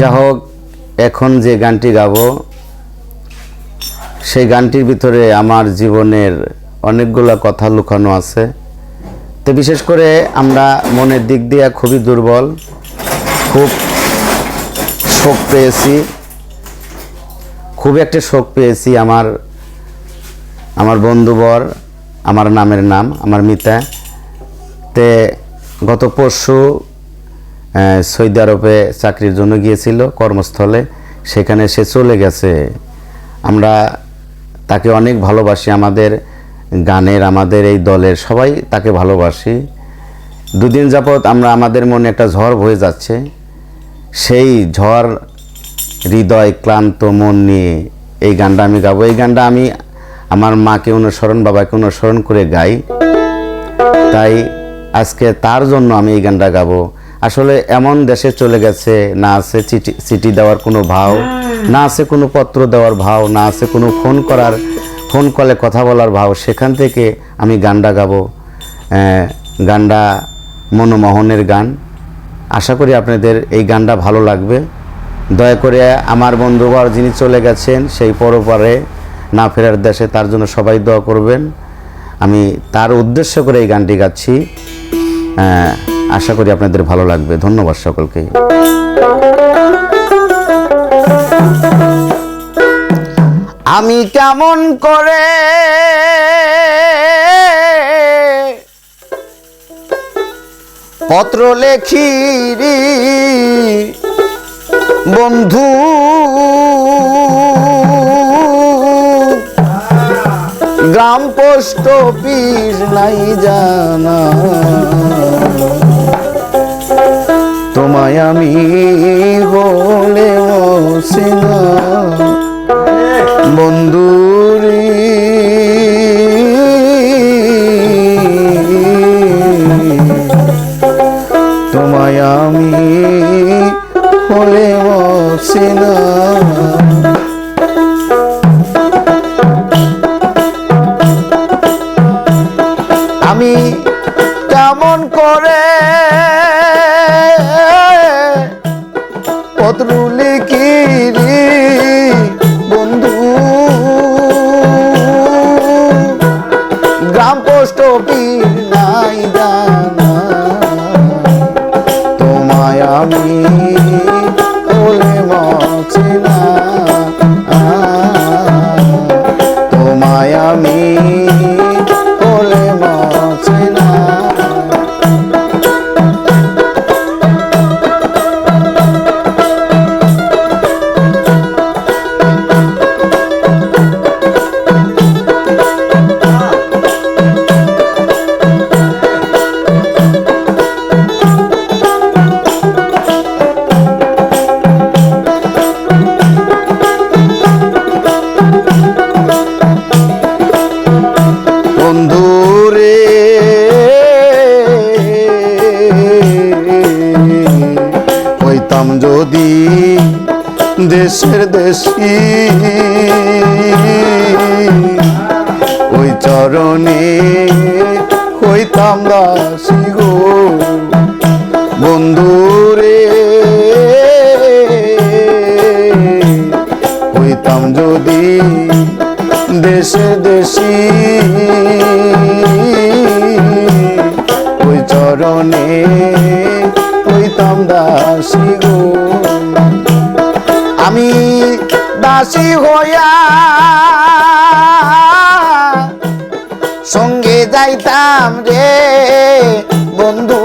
যা হোক এখন যে গানটি গাবো, সেই গানটির ভিতরে আমার জীবনের অনেকগুলো কথা লুকানো আছে। তো বিশেষ করে আমরা মনের দিক দিয়ে খুবই দুর্বল, খুব শোক পেয়েছি, খুব একটা শোক পেয়েছি আমার আমার বন্ধুবর আমার নামের নাম, আমার মিতা। তে গত পরশু সৌদি আরবে চাকরির জন্য গিয়েছিল কর্মস্থলে। সেখানে সে চলে গেছে। আমরা তাকে অনেক ভালোবাসি। আমাদের গানের, আমাদের এই দলের সবাই তাকে ভালোবাসি। দুদিন যাবৎ আমরা, আমাদের মনে একটা ঝড় বয়ে যাচ্ছে। সেই ঝড় হৃদয়, ক্লান্ত মন নিয়ে এই গানটা আমি গাবো। এই গানটা আমি আমার মাকে অনুসরণ, বাবাকে অনুসরণ করে গাই। তাই আজকে তার জন্য আমি এই গানটা গাবো। আসলে এমন দেশে চলে গেছে না আছে চিঠি চিঠি দেওয়ার কোনো ভাও না আছে কোনো পত্র দেওয়ার ভাও না আছে কোনো ফোন করার ফোন কলে কথা বলার ভাও সেখান থেকে আমি গানটা গাবো। গানটা মনোমোহনের গান। আশা করি আপনাদের এই গানটা ভালো লাগবে। দয়া করে আমার বন্ধুবার যিনি চলে গেছেন সেই পরপারে না ফেরার দেশে তার জন্য সবাই দোয়া করবেন। আমি তার উদ্দেশ্য করে এই গানটি গাচ্ছি। আশা করি আপনাদের ভালো লাগবে। ধন্যবাদ সকলকে। আমি কেমন করে পত্র লেখি বন্ধু? গ্রাম পোস্ট অফিস নাই জানা। তোমায় আমি বলে না বন্ধুরি তোমায় আমি হলে না আমি কেমন করে পত্র লিখি হইতাম যদি দেশের দেশি। ওই চরণে হইতাম দাসী গো। বন্ধুরে হইতাম যদি দেশে দেশি। দাসী হইয়া সঙ্গে যাইতাম রে বন্ধু।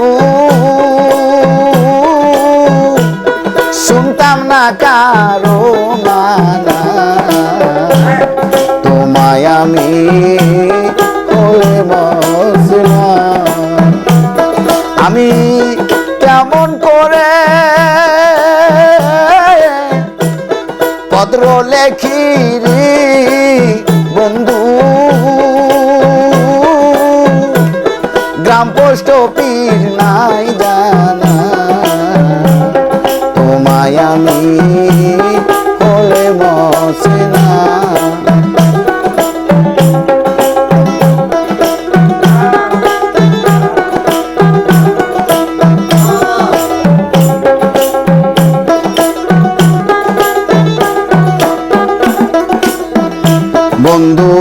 শুনতাম না কারও মানা তোমায় আমি রে বন্ধু। গ্রাম পোস্ট অফিস নাই জানা। তোমায় আমি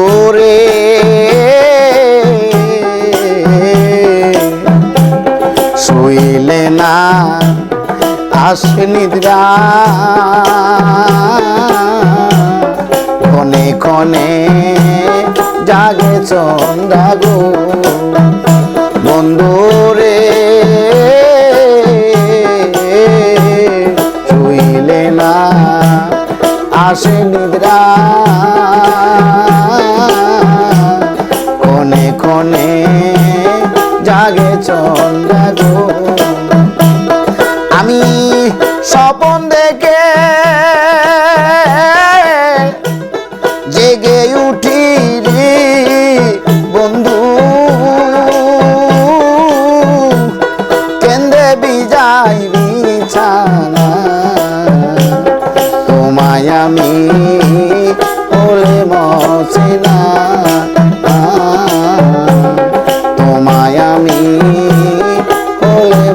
ওরে শুইলে না আসে নিদ্রা কনে কনে জাগে চন্দা গো। বন্ধুরে শুইলে না আসে নিদ্রা ক্ষণে জাগে চন্দাগো আমি স্বপন দেখে জেগে উঠি রে বন্ধু। কেন্দ্রে বিজাই বিছানা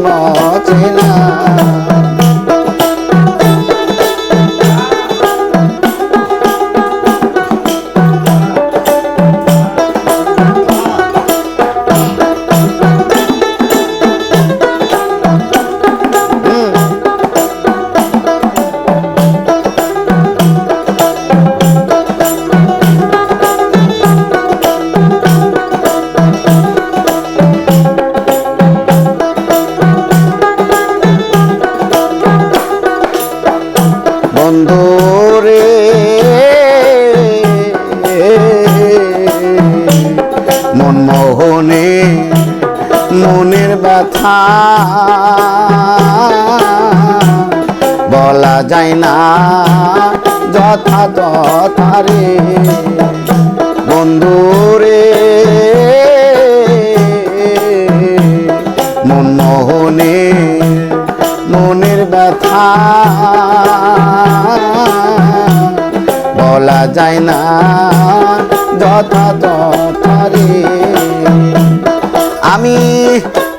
হলে মসিনা ব্যথা বলা যায় না যথা তথা রে। বন্ধু রে মনমোহনে মনের ব্যথা। বলা যায় না যথা যথা রে। আমি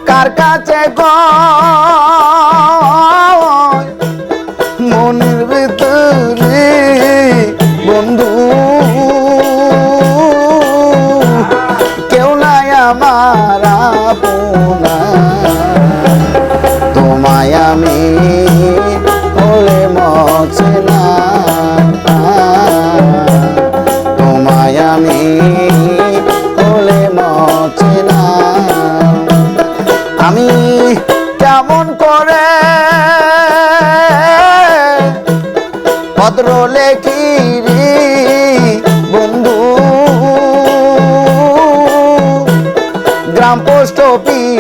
কার কাছে মনের ভিতরে লেখি রে বন্ধু। গ্রাম পোস্ট অফিস